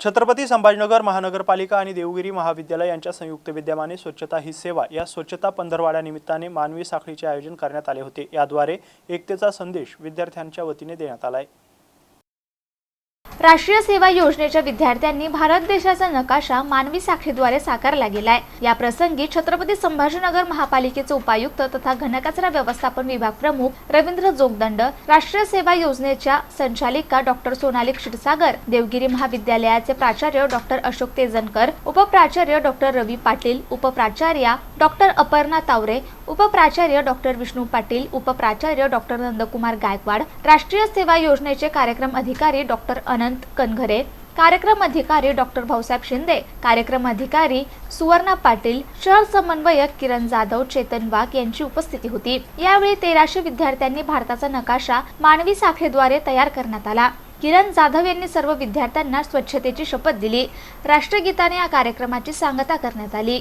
छत्रपती संभाजीनगर महानगरपालिका आणि देवगिरी महाविद्यालय यांच्या संयुक्त विद्यमाने स्वच्छता ही सेवा या स्वच्छता पंधरवाड्यानिमित्ताने मानवी साखळीचे आयोजन करण्यात आले होते. याद्वारे एकतेचा संदेश विद्यार्थ्यांच्या वतीने देण्यात आला आहे राष्ट्रीय सेवा योजनेच्या विद्यार्थ्यांनी भारत देशाचा नकाशा मानवी साखळीद्वारे साकारला गेलाय. या प्रसंगी छत्रपती संभाजीनगर महापालिकेचे उपायुक्त तथा घनकचरा व्यवस्थापन विभाग प्रमुख रवींद्र जोगदंड राष्ट्रीय सेवा योजनेच्या संचालिका डॉक्टर सोनाली क्षीरसागर देवगिरी महाविद्यालयाचे प्राचार्य डॉक्टर अशोक तेजनकर उपप्राचार्य डॉक्टर रवी पाटील उपप्राचार्या डॉक्टर अपर्णा तावरे उपप्राचार्य डॉक्टर विष्णू पाटील उपप्राचार्य डॉक्टर नंदकुमार गायकवाड राष्ट्रीय सेवा योजनेचे कार्यक्रम अधिकारी डॉक्टर अनंत कनघरे कार्यक्रम अधिकारी डॉक्टर भाऊसाहेब शिंदे कार्यक्रम अधिकारी सुवर्णा पाटील शहर समन्वयक किरण जाधव चेतन वाघ यांची उपस्थिती होती. यावेळी तेराशे विद्यार्थ्यांनी भारताचा नकाशा मानवी साखळीद्वारे तयार करण्यात आला. किरण जाधव यांनी सर्व विद्यार्थ्यांना स्वच्छतेची शपथ दिली. राष्ट्रगीताने या कार्यक्रमाची सांगता करण्यात आली.